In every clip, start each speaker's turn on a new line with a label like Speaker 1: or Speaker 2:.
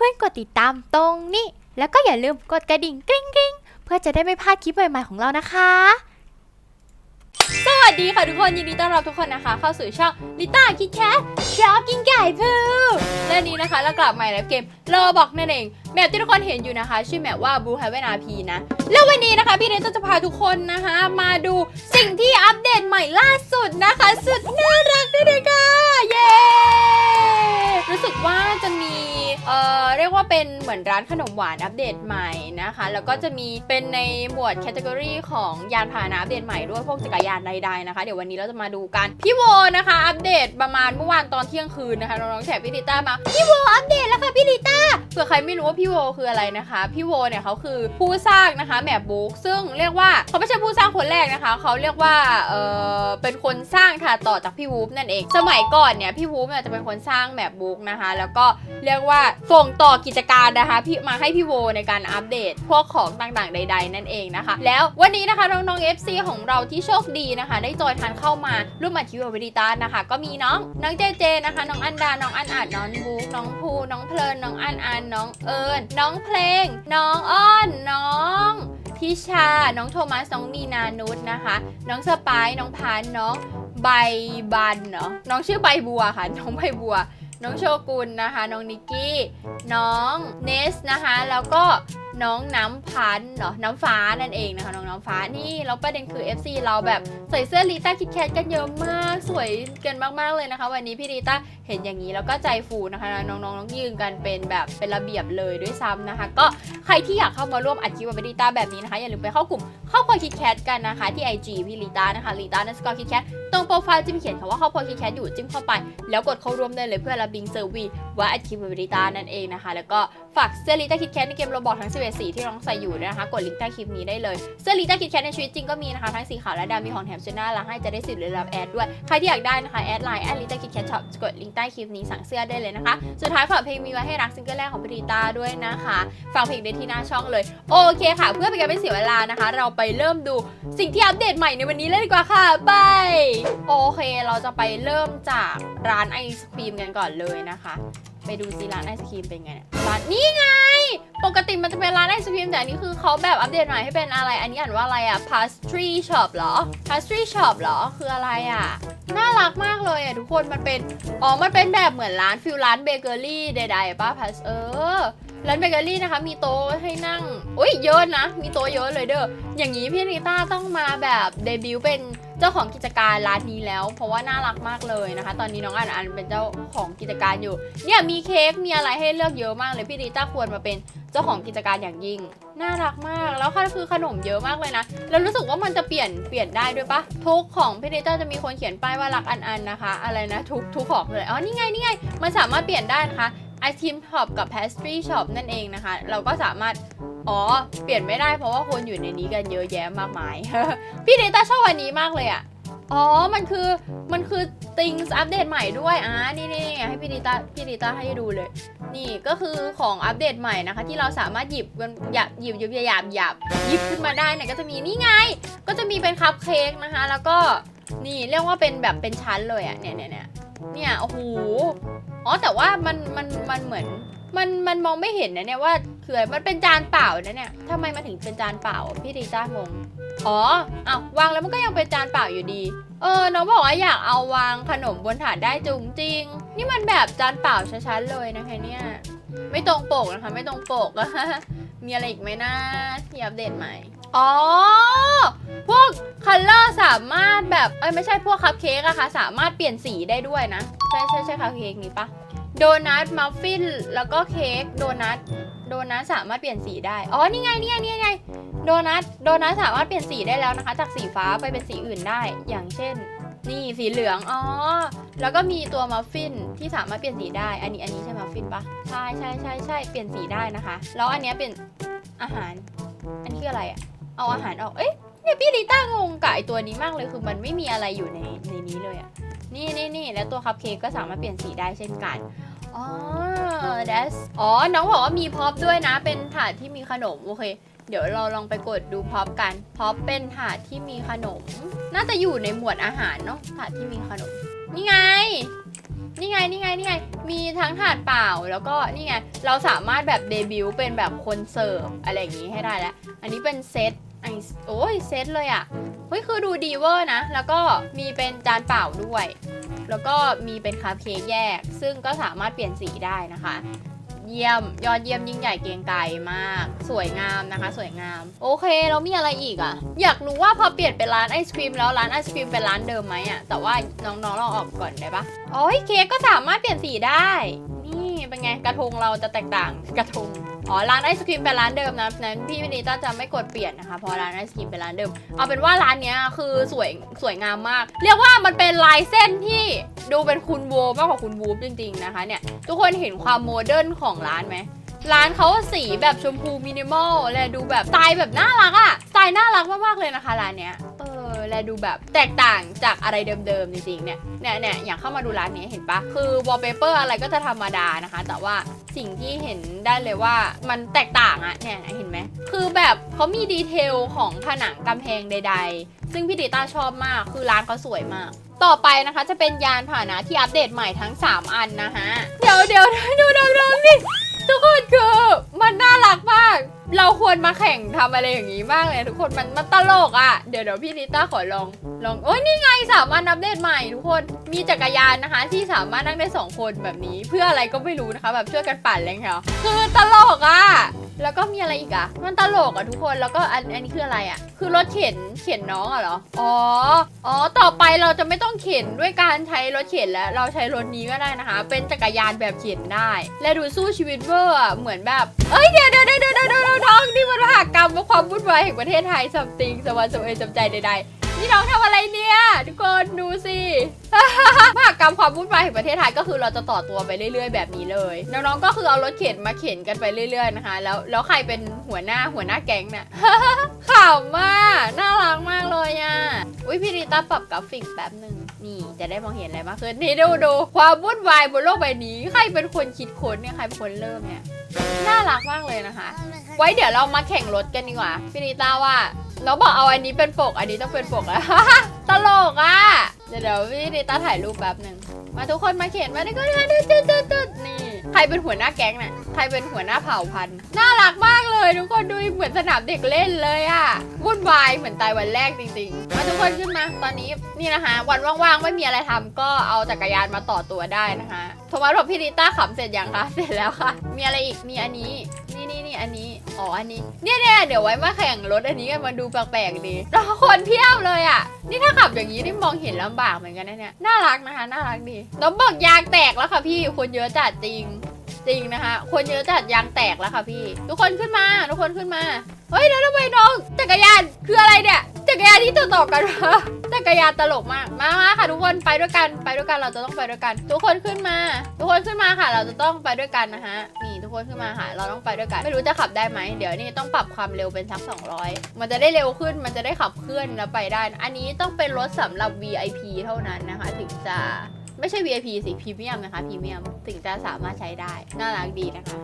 Speaker 1: พื่อนๆ กดติดตามตรงนี้ แล้วก็อย่าลืมกดกระดิ่งกริ๊งกริ๊งเพื่อจะได้ไม่พลาดคลิปใหม่ๆของเรานะคะ
Speaker 2: สวัสดีค่ะทุกคนยินดีต้อนรับทุกคนนะคะ เข้าสู่ช่องลิต้าคิดแคทชอบกินไก่พูและนี้นะคะเรากลับมาในเกมโลบอกนั่นเองแบบที่ทุกคนเห็นอยู่นะคะ ชื่อแมปว่า Blue Heaven RP นะ แล้ววันนี้นะคะพี่เนยจะพาทุกคนนะคะ มาดูสิ่งที่อัปเดตใหม่ล่าสุดนะคะ สุดน่ารักด้วยนะคะเย้ รู้สึกว่าจะมีเอ่อเรียกว่าเป็นเหมือนร้านขนมหวานอัปเดตใหม่นะคะ แล้วก็จะมีเป็นในหมวดแคตตากรีของยานพาหนะอัปเดตใหม่ด้วยพวกจักรยานใดๆนะคะ เดี๋ยววันนี้เราจะมาดูกัน พี่โวนะคะ อัปเดตประมาณเมื่อวานตอนเที่ยงคืนนะคะน้องๆแถบพี่ลิต้ามาพี่โวอัปเดตแล้วค่ะพี่ลิต้าเผื่อใครไม่รู้ว่าพี่โวคืออะไรนะคะ พี่โวเนี่ยเขาคือผู้สร้างนะคะแมปบุ๊กซึ่งเรียกว่าเขาไม่ใช่ผู้สร้างคนแรกนะคะ เขาเรียกว่าเออเป็นคนสร้างค่ะต่อจากพี่วูฟนั่นเอง สมัยก่อนเนี่ยพี่วูฟเนี่ยจะเป็นคนสร้างแมปบุ๊กนะคะ แล้วก็เรียกว่าส่งต่อกิจการนะคะพี่มาให้พี่โวในการอัปเดต พวกของต่างๆ ใด ๆ นั่นเองนะคะ แล้ววันนี้นะคะน้องๆ FC ของเราที่โชคดีนะคะ ได้จอยทันเข้ามาร่วมอัดคลิปกับวิดีตานะคะ ก็มีน้องน้องเจเจนะคะ น้องอันดา น้องอันอาจน้องบุ๊กน้องภูน้องเพลินน้องอันอันน้องเอิญน้องเพลง น้องอ้อนน้องพิชา น้องโทมัส น้องมีนานุชนะคะ น้องสปาย น้องพาน น้องใบบันเนาะ น้องชื่อใบบัวค่ะ น้องใบบัว น้องโชกุนนะคะ น้องนิกกี้ น้องเนสนะคะ แล้วก็ น้องน้ำพันเนาะน้ำฟ้านั่นเองนะคะน้องน้ำฟ้านี่แล้วประเด็นคือ FC เราแบบใส่เสื้อลิต้าคิดแคทกันเยอะมากสวยกันมากๆเลยนะคะ วันนี้พี่ลิต้าเห็นอย่างนี้แล้วก็ใจฟูนะคะ น้องๆน้องยืนกันเป็นแบบเป็นระเบียบเลยด้วยซ้ำนะคะ ก็ใครที่อยากเข้ามาร่วมอัดคลิปกับพี่ลิต้าแบบนี้นะคะอย่าลืมไปเข้ากลุ่มครอบครัวคิดแคทกันนะคะที่ IG พี่ลิต้านะคะลิต้านัสกอร์คิดแคทตรงโปรไฟล์จะมีเขียนคำว่าครอบครัวคิดแคทอยู่จิ้มเข้าไป แล้วกดเข้าร่วมได้เลยเพื่อรับบิงเซอร์วีว่าอัดคลิปกับพี่ลิต้านั่นเองนะคะ แล้วก็ฝากเสื้อลิต้าคิดแคทในเกมโรบอททั้ง 11 สีที่น้องใส่อยู่นะคะ กดลิงก์ใต้คลิปนี้ได้เลย เสื้อลิต้าคิดแคทในชีวิตจริงก็มีนะคะ ทั้งสีขาวและดำมีของแถมชุดหน้ารักให้จะได้สิทธิ์เลยรับแอดด้วย ใครที่อยากได้นะคะ แอดไลน์แอดลิต้าคิดแคทช็อปกดลิงก์ใต้คลิปนี้สั่งเสื้อได้เลยนะคะ สุดท้ายฝากเพลงมีไว้ให้รักซิงเกิลแรกของพี่ลิตาด้วยนะคะฟังเพลงได้ที่หน้าช่องเลย โอเคค่ะ เพื่อเป็นการไม่เสียเวลานะคะ เราไปเริ่มดูสิ่งที่อัปเดตใหม่ในวันนี้เลยดีกว่าค่ะไปโอเคเราจะไปเริ่มจากร้านไอศครีมกันก่อนเลยนะคะ ไปดูซิร้านไอศครีมเป็นไงเนี่ยร้านนี่ไง ปกติมันจะเป็นร้านไอศครีมแต่อันนี้คือเขาแบบอัปเดตใหม่ให้เป็นอะไร อันนี้อ่านว่าอะไรอะ pastry shop เหรอ pastry shop เหรอ คืออะไรอะน่ารักมากเลยอะทุกคน มันเป็น อ๋อ มันเป็นแบบเหมือนร้านฟิลร้านเบเกอรี่ใดๆป่ะพัสเออร้านเบเกอรี่นะคะ มีโต๊ะให้นั่ง อุ้ยเยอะนะ มีโต๊ะเยอะเลยเด้อ อย่างนี้พี่นิต้าต้องมาแบบเดบิวต์เป็น จ้าของกิจการร้านนี้แล้ว เพราะว่าน่ารักมากเลยนะคะ ตอนนี้น้องอันอันเป็นเจ้าของกิจการอยู่ เนี่ยมีเค้กมีอะไรให้เลือกเยอะมากเลยพี่นิต้าควรมาเป็นเจ้าของกิจการอย่างยิ่ง น่ารักมากแล้วก็คือขนมเยอะมากเลยนะแล้วรู้สึกว่ามันจะเปลี่ยนเปลี่ยนได้ด้วยปะทุกของพี่นิต้าจะมีคนเขียนป้ายว่ารักอันอันนะคะ อะไรนะทุกทุกของเลยอ๋อนี่ไงนี่ไงมันสามารถเปลี่ยนได้นะคะ ไอศครีมช็อปกับ pastry shop นั่นเองนะคะ เราก็สามารถ อ๋อ เปลี่ยนไม่ได้เพราะว่าคนอยู่ในนี้กันเยอะแยะมากมาย พี่เดต้าชอบวันนี้มากเลยอะ่ะอ๋อ มันคือ มันคือ things อัปเดตใหม่ด้วย อ่า นี่นี่ให้พี่ดิต้า พี่ดิต้าให้ดูเลย นี่ก็คือของอัปเดตใหม่นะคะ ที่เราสามารถหยิบกันหยับหยิบหยิบหยับหยับหยิบขึ้นมาได้เนี่ยก็จะมีนี่ไง ก็จะมีเป็นคัพเค้กนะคะ แล้วก็นี่เรียกว่าเป็นแบบเป็นชั้นเลยอะเนี่ยเนี่ยเนี่ย เนี่ยโอ้โหอ๋อแต่ว่ามันมันมันเหมือน มันมันมองไม่เห็นนะเนี่ยว่าคืออะไรมันเป็นจานเปล่านะเนี่ยทำไมมันถึงเป็นจานเปล่าพี่ดิต้างงอ๋ออ้าววางแล้วมันก็ยังเป็นจานเปล่าอยู่ดี เออน้องบอกว่าอยากเอาวางขนมบนถาดได้จุงจริง นี่มันแบบจานเปล่าชัดๆเลยนะคะเนี่ย ไม่ตรงปกนะคะ ไม่ตรงปกมีอะไรอีกไหมนะที่อัปเดตใหม่ อ๋อ พวกคัลเลอร์สามารถแบบเอ้ยไม่ใช่พวกคัพเค้กอะค่ะ สามารถเปลี่ยนสีได้ด้วยนะ ใช่ใช่ใช่คัพเค้กนี้ปะโดนัทมัฟฟินแล้วก็เค้กโดนัทโดนัทสามารถเปลี่ยนสีได้ อ๋อ นี่ไง นี่ไง นี่ไง โดนัท โดนัทสามารถเปลี่ยนสีได้แล้วนะคะ จากสีฟ้าไปเป็นสีอื่นได้ อย่างเช่น นี่สีเหลือง อ๋อ แล้วก็มีตัวมัฟฟินที่สามารถเปลี่ยนสีได้ อันนี้ อันนี้ใช่มัฟฟินปะใช่ใช่ใช่ใช่เปลี่ยนสีได้นะคะ แล้วอันเนี้ยเป็นอาหาร อันนี้คืออะไรอะ เอาอาหารออก เอ๊ะเนี่ยพี่ลิต้างงกับไอตัวนี้มากเลยคือมันไม่มีอะไรอยู่ในในนี้เลยอะนี่นี่นี่แล้วตัวคัพเค้กก็สามารถเปลี่ยนสีได้เช่นกัน อ๋อ that's อ๋อ น้องบอกว่ามีพ็อปด้วยนะ เป็นถาดที่มีขนม โอเค เดี๋ยวเราลองไปกดดูพ็อปกัน พ็อปเป็นถาดที่มีขนม น่าจะอยู่ในหมวดอาหารเนาะ ถาดที่มีขนม นี่ไง นี่ไงนี่ไงนี่ไง มีทั้งถาดเปล่าแล้วก็นี่ไง เราสามารถแบบเดบิวต์เป็นแบบคนเสิร์ฟอะไรอย่างนี้ให้ได้แล้ว อันนี้เป็นเซตไอโอ้ยเซตเลยอะ่ะ เฮ้ยคือดูดีเวอร์นะ แล้วก็มีเป็นจานเปล่าด้วย แล้วก็มีเป็นคัพเค้กแยก ซึ่งก็สามารถเปลี่ยนสีได้นะคะ เยี่ยม ยอดเยี่ยมยิ่งใหญ่เกรียงไกรมาก สวยงามนะคะ สวยงาม โอเคแล้วมีอะไรอีกอะ่ะอยากรู้ว่าพอเปลี่ยนเป็นร้านไอศครีมแล้วร้านไอศครีมเป็นร้านเดิมไหมอะ่ะแต่ว่าน้องๆลองออกก่อนได้ปะโอ้ยเค้กก็สามารถเปลี่ยนสีได้ นี่เป็นไงกระทงเราจะแตกต่างกระทง อ๋อร้านไอศครีมเป็นร้านเดิมนะนั้นพี่วินิต้าจะไม่กดเปลี่ยนนะคะเพราะร้านไอศครีมเป็นร้านเดิม เอาเป็นว่าร้านเนี้ยคือสวยสวยงามมาก เรียกว่ามันเป็นลายเส้นที่ดูเป็นคุณวูมากกว่าคุณวูฟจริงๆนะคะเนี่ยทุกคนเห็นความโมเดิร์นของร้านไหมร้านเขาสีแบบชมพูมินิมอลและดูแบบสไตล์แบบน่ารักอะสไตล์น่ารักมากๆเลยนะคะร้านเนี้ยเออ และดูแบบแตกต่างจากอะไรเดิมๆจริงๆเนี่ยเนี่ยเนี่ยอย่างเข้ามาดูร้านนี้เห็นปะคือวอลเปเปอร์อะไรก็จะธรรมดานะคะ แต่ว่าสิ่งที่เห็นได้เลยว่ามันแตกต่างอะเนี่ยเห็นไหมคือแบบเขามีดีเทลของผนังกำแพงใด ๆ ซึ่งพี่ดิต้าชอบมาก คือร้านเขาสวยมากต่อไปนะคะจะเป็นยานพาหนะที่อัปเดตใหม่ทั้ง 3 อันนะฮะเดี๋ยวเดี๋ยวดูดูดูนี่ทุกคนคือมันน่า รักมาก เราควรมาแข่งทำอะไรอย่างนี้มากเลยทุกคนมันมันตลกอะ่ะ เดี๋ยวเดี๋ยวพี่นิต้าขอลอง ลองโอ้ยนี่ไงสามารถอัปเดตใหม่ทุกคน มีจักรยานนะคะ ที่สามารถนั่งได้สองคนแบบนี้ เพื่ออะไรก็ไม่รู้นะคะ แบบช่วยกันปั่นอะไรอย่างเงี้ยคือตลกอะ่ะ แล้วก็มีอะไรอีกอะมันตลกอะทุกคน แล้วก็อันอันนี้คืออะไรอะคือรถเข็นเข็นน้องอะเหรอ อ๋อ อ๋อ ต่อไปเราจะไม่ต้องเข็นด้วยการใช้รถเข็นแล้ว เราใช้รถนี้ก็ได้นะคะ เป็นจักรยานแบบเข็นได้ และดูสู้ชีวิตเวอร์อะเหมือนแบบ เอ้ยเดี๋ยวเดี๋ยวยวเดี๋ยวเดี๋ยวเดี๋ยวน้องนี่มันมหากรรมและความวุ่นวายแห่งประเทศไทยสัมติงสวรรค์สวยจำใจใดๆนี่น้องทำอะไรเนี่ยทุกคนดูสิมหากรรมความวุ่นวายแห่งประเทศไทยก็คือเราจะต่อตัวไปเรื่อย ๆ แบบนี้เลยน้องๆก็คือเอารถเข็นมาเข็นกันไปเรื่อย ๆ นะคะ แล้วแล้วใครเป็นหัวหน้าหัวหน้าแก๊งเนี่ยขำมากน่ารักมากเลยอะอุ้ยพี่ริต้าปรับกราฟิกแป๊บหนึ่ง นี่จะได้มองเห็นอะไรมากขึ้นนี่ดูดูความวุ่นวายบนโลกใบนี้ ใครเป็นคนคิดค้นเนี่ยใครเป็นคนเริ่มเนี่ยน่ารักมากเลยนะคะ ไว้เดี๋ยวเรามาแข่งรถกันดีกว่าพี่นิต้าว่าน้องบอกเอาอันนี้เป็นปก อันนี้ต้องเป็นปกแล้วตลกอะเดี๋ยวเดี๋ยวพี่นิต้าถ่ายรูปแป๊บหนึ่งมาทุกคนมาเขียนมาด้วยกันนะตึ๊ดตึ๊ดตึ๊ดตึ๊ดนี่ ใครเป็นหัวหน้าแก๊งเนี่ยใครเป็นหัวหน้าเผ่าพันธุ์ น่ารักมากเลยทุกคนดูเหมือนสนามเด็กเล่นเลยอะวุ่นวายเหมือนตายวันแรกจริงๆ มาทุกคนขึ้นมา ตอนนี้นี่นะคะ วันว่างๆไม่มีอะไรทำก็เอาจักรยานมาต่อตัวได้นะคะโทมัสบอกพี่ลิต้าขำเสร็จยังคะ เสร็จแล้วค่ะ มีอะไรอีก มีอันนี้ นี่นี่นี่อันนี้ อ๋อ อันนี้ เนี่ยเนี่ยเดี๋ยวไว้มาแข่งรถอันนี้กันมาดูแปลกๆดีแล้วคนเพียบเลยอะ นี่ถ้าขับอย่างนี้นี่มองเห็นลำบากเหมือนกันนะเนี่ย น่ารักนะคะ น่ารักดีแล้วบอกยางแตกแล้วค่ะพี่ คนเยอะจัดจริง จริงนะคะ คนเยอะจัดยางแตกแล้วค่ะพี่ ทุกคนขึ้นมา ทุกคนขึ้นมา เฮ้ยแล้วทำไมน้องจักรยานคืออะไรเนี่ย จักรยานที่ต่อต่อกันวะจักรยานตลกมาก มาค่ะทุกคนไปด้วยกัน ไปด้วยกันเราจะต้องไปด้วยกัน ทุกคนขึ้นมา ทุกคนขึ้นมาค่ะ เราจะต้องไปด้วยกันนะฮะนี่ คนขึ้นมาค่ะเราต้องไปด้วยกัน ไม่รู้จะขับได้ไหมเดี๋ยวนี่ต้องปรับความเร็วเป็นสัก 200 มันจะได้เร็วขึ้นมันจะได้ขับเคลื่อนแล้วไปได้ อันนี้ต้องเป็นรถสำหรับ VIP เท่านั้นนะคะ ถึงจะไม่ใช่ VIP สิพรีเมียมนะคะพรีเมียมถึงจะสามารถใช้ได้ น่ารักดีนะคะ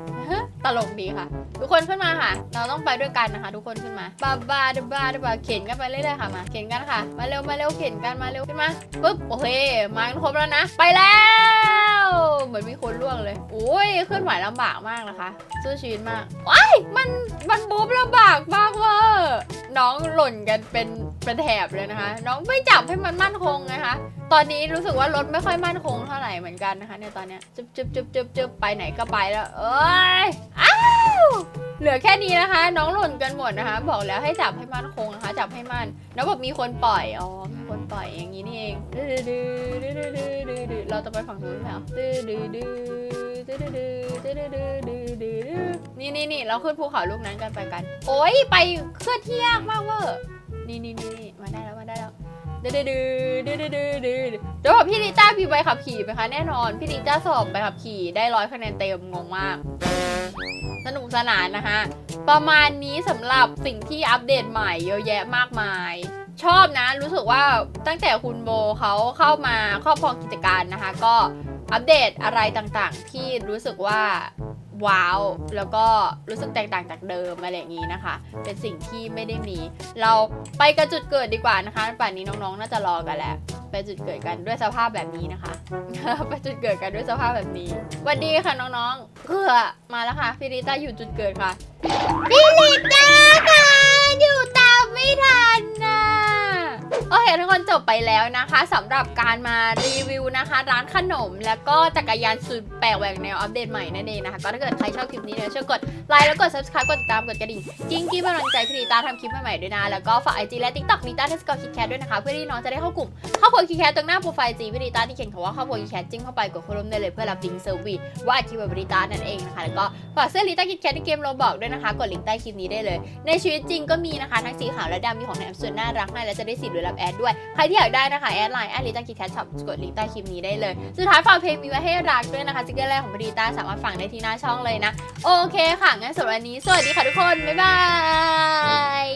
Speaker 2: ตลกดีค่ะ ทุกคนขึ้นมาค่ะ เราต้องไปด้วยกันนะคะ ทุกคนขึ้นมาบาบาดบาดบาเข็นกันไปเรื่อยๆค่ะมาเข็นกันค่ะ มาเร็วมาเร็วเข็นกันมาเร็วขึ้นมาปุ๊บโอเคมากันครบแล้วนะ ไปแล้ว เหมือนมีคนล่วงเลยโอ้ยขึ้นไหวลำบากมากนะคะสู้ชีวิตมากว้ายมันมันบูบลำบากมากเวอร์น้องหล่นกันเป็นเป็นแถบเลยนะคะ น้องไม่จับให้มันมั่นคงนะคะ ตอนนี้รู้สึกว่ารถไม่ค่อยมั่นคงเท่าไหร่เหมือนกันนะคะเนี่ยตอนเนี้ยจึ๊บจึ๊บจึ๊บจึ๊บจึ๊บไปไหนก็ไปแล้วเอ้ยอ้าวเหลือแค่นี้นะคะ น้องหล่นกันหมดนะคะ บอกแล้วให้จับให้มั่นคงนะคะ จับให้มั่นแล้วบอกมีคนปล่อยอ๋อม คนปล่อยอย่างนี้นี่เองดื้อดื้อดื้อดื้อดื้อดื้อดื้อเราจะไปฝั่งนู้นไหมอะดื้อดื้อดื้อดื้อดื้อดื้อดื้อดื้อดื้อดื้อดื้อนี่นี่นี่เราขึ้นภูเขาลูกนั้นกันไปกัน โอ้ยไปเคลื่อนที่ยากมากเวอร์นี่นี่นี่มาได้แล้วมาได้แล้วดื้อดื้อดื้อดื้อดื้อดื้อดื้อเดี๋ยวบอกพี่ลิต้ามีใบขับขี่ไหมคะแน่นอนพี่ลิต้าสอบใบขับขี่ได้ร้อยคะแนนเต็มงงมากสนุกสนานนะคะประมาณนี้สำหรับสิ่งที่อัปเดตใหม่เยอะแยะมากมาย ชอบนะ รู้สึกว่าตั้งแต่คุณโบเขาเข้ามาครอบครองกิจการนะคะ ก็อัปเดตอะไรต่างๆ ที่รู้สึกว่าว้าวแล้วก็รู้สึกแตกต่างจากเดิมอะไรอย่างนี้นะคะ เป็นสิ่งที่ไม่ได้มี เราไปกันจุดเกิดดีกว่านะคะป่านนี้น้องๆ น่าจะรอกันแล้วไปจุดเกิดกันด้วยสภาพแบบนี้นะคะ ไปจุดเกิดกันด้วยสภาพแบบนี้สวัสดีค่ะน้องๆเพื่อมาแล้วค่ะพี่ริต้าอยู่จุดเกิดค่ะพี่ริต้าค่ะอยู่ตามไม่ทัน โอเคทุกคนจบไปแล้วนะคะสำหรับการมารีวิวนะคะ ร้านขนม แล้วก็จักรยานสุดแปลกแหวกแนวอัปเดตใหม่นั่นเองนะคะ ก็ถ้าเกิดใครชอบคลิปนี้เนี่ยช่วยกดไลค์แล้วกด subscribe กดติดตามกดกระดิ่งกิ้งกี้กำลังใจพี่ริต้าทำคลิปใหม่ๆด้วยนะ แล้วก็ฝากไอจีและ TikTok นิต้าเทสกอร์คิดแคทด้วยนะคะ เพื่อที่น้องจะได้เข้ากลุ่มครอบครัวคิดแคทตรงหน้าโปรไฟล์จีพี่ริต้าที่เขียนคำว่าครอบครัวคิดแคทจิ้งเข้าไปกดเข้าร่วมได้เลยเพื่อรับลิงก์เซอร์วิสว่าอัดคลิปแบบริตานั่นเองนะคะแล้วก็ฝากเสื้อริต้าคิดแคทในเกมโรบอกด้วยนะคะกดลิงก์ใต้คลิปนี้ได้เลย ในชีวิตจริงก็มีนะคะทั้งสีขาวและดำมีของแถมส่วนน่ารักให้และจะได้สิทธิ์ด้วยรับแอดด้วย ใครที่อยากได้นะคะแอดไลน์แอดลิต้าคิดแคทช็อปกดลิงก์ใต้คลิปนี้ได้เลย สุดท้ายฝากเพลงมีไว้ให้รักด้วยนะคะซิงเกิลแรกของบริต้าสามารถฟังได้ที่หน้าช่องเลยนะ โอเคค่ะงั้นสำหรับวันนี้ สวัสดีค่ะทุกคน บ๊ายบาย